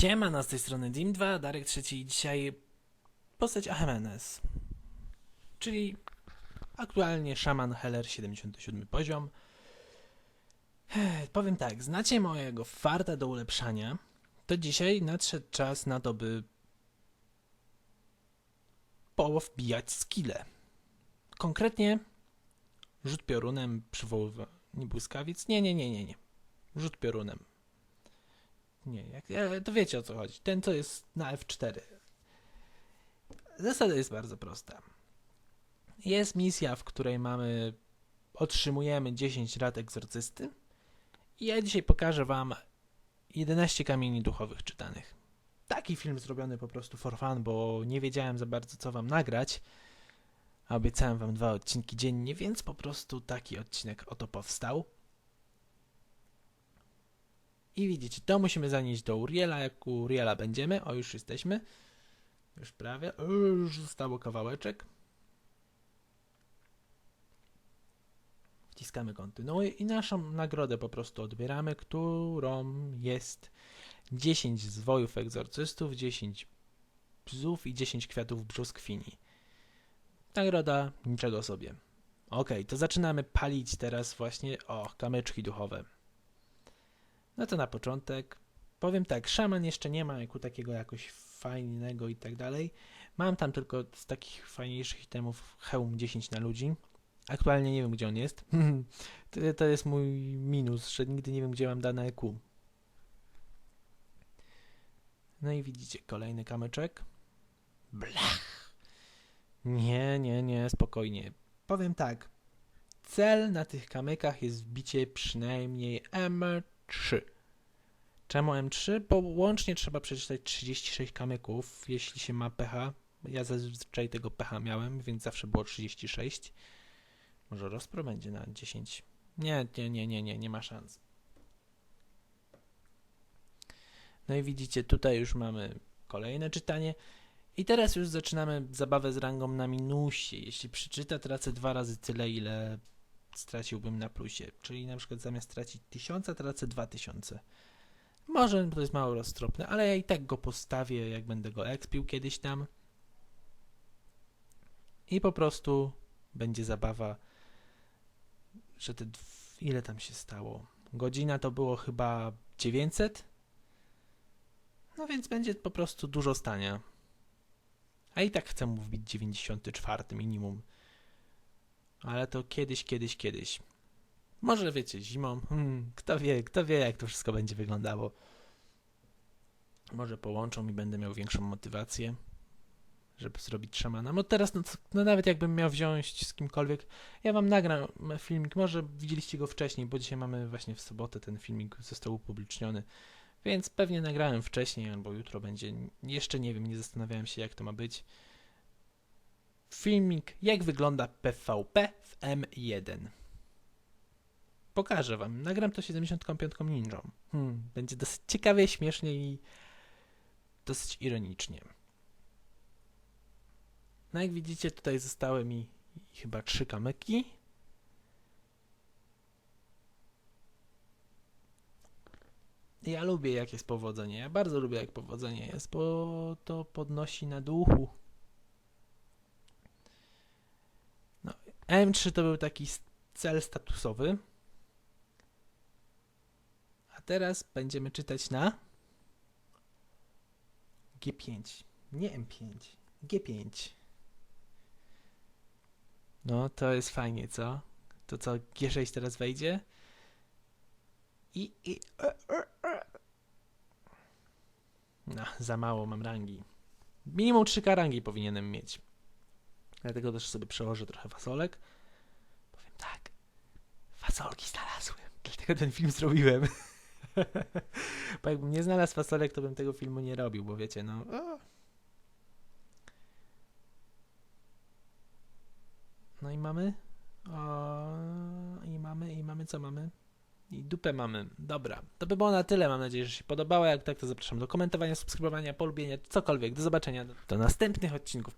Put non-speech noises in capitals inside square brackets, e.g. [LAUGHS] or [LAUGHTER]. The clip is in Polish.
Siema, z tej strony Dim2, Darek III i dzisiaj postać Ahemenes, czyli aktualnie szaman Heller 77 poziom. Powiem tak, znacie mojego farta do ulepszania, to dzisiaj nadszedł czas na to, by powbijać skille. Konkretnie rzut piorunem, przywoływanie błyskawic, nie, nie, nie, nie, nie, rzut piorunem. Nie, jak, e, to wiecie o co chodzi. Ten, co jest na F4. Zasada jest bardzo prosta. Jest misja, w której mamy, otrzymujemy 10 lat egzorcysty i ja dzisiaj pokażę wam 11 kamieni duchowych czytanych. Taki film zrobiony po prostu for fun, bo nie wiedziałem za bardzo co wam nagrać, a obiecałem wam dwa odcinki dziennie, więc po prostu taki odcinek oto powstał. I widzicie, to musimy zanieść do Uriela. Jak u Uriela będziemy, o już jesteśmy. Już prawie. O, Już zostało kawałeczek. Wciskamy kontynuuj i naszą nagrodę po prostu odbieramy, którą jest 10 zwojów egzorcystów, 10 bzów i 10 kwiatów brzoskwini. Nagroda niczego sobie. Ok, to zaczynamy palić teraz właśnie, o, kamyczki duchowe. No to na początek powiem tak, szaman jeszcze nie ma jako takiego jakoś fajnego i tak dalej. Mam tam tylko z takich fajniejszych itemów hełm 10 na ludzi. Aktualnie nie wiem gdzie on jest. [LAUGHS] to, to jest mój minus, że nigdy nie wiem gdzie mam dane EQ. No i widzicie kolejny kamyczek. Blach. Nie, nie, nie, spokojnie. Powiem tak. Cel na tych kamykach jest wbicie przynajmniej M3. Czemu M3? Bo łącznie trzeba przeczytać 36 kamyków, jeśli się ma pH. Ja zazwyczaj tego pH miałem, więc zawsze było 36. Może rozpro będzie na 10. Nie, nie, nie, nie, nie, nie ma szans. No i widzicie, tutaj już mamy kolejne czytanie. I teraz już zaczynamy zabawę z rangą na minusie. Jeśli przeczyta, tracę dwa razy tyle, ile straciłbym na plusie. Czyli na przykład zamiast tracić 1000, tracę 2000. Może to jest mało roztropne, ale ja i tak go postawię, jak będę go expił kiedyś tam. I po prostu będzie zabawa, że te. Ile tam się stało? Godzina to było chyba 900? No więc będzie po prostu dużo stania. A i tak chcę mu wbić 94 minimum. Ale to kiedyś, kiedyś, kiedyś. Może wiecie, zimą. Hmm, kto wie, kto wie, jak to wszystko będzie wyglądało. Może połączą i będę miał większą motywację, żeby zrobić szamana. No teraz, no, no nawet jakbym miał wziąć z kimkolwiek, ja wam nagram filmik. Może widzieliście go wcześniej, bo dzisiaj mamy właśnie w sobotę ten filmik został upubliczniony. Więc pewnie nagrałem wcześniej, albo jutro będzie. Jeszcze nie wiem, nie zastanawiałem się, jak to ma być. Filmik, jak wygląda PvP w M1. Pokażę wam. Nagram to 75 ninją. Hmm, będzie dosyć ciekawie, śmiesznie i dosyć ironicznie. No jak widzicie, tutaj zostały mi chyba trzy kamyki. Ja lubię jak jest powodzenie. Ja bardzo lubię jak powodzenie jest, bo to podnosi na duchu. No, M3 to był taki cel statusowy. A teraz będziemy czytać na G5. Nie M5. G5. No, to jest fajnie, co? To co, G6 teraz wejdzie? I, i, e, e, e. No, za mało mam rangi. Minimum 3K rangi powinienem mieć. Dlatego też sobie przełożę trochę fasolek. Powiem tak. Fasolki znalazłem. Dlatego ten film zrobiłem. [LAUGHS] [LAUGHS] bo jakbym nie znalazł fasolek, to bym tego filmu nie robił, bo wiecie, no. No i mamy. O, I mamy, i mamy, co mamy? I dupę mamy. Dobra, to by było na tyle. Mam nadzieję, że się podobało. Jak tak, to zapraszam do komentowania, subskrybowania, polubienia, cokolwiek. Do zobaczenia do następnych odcinków.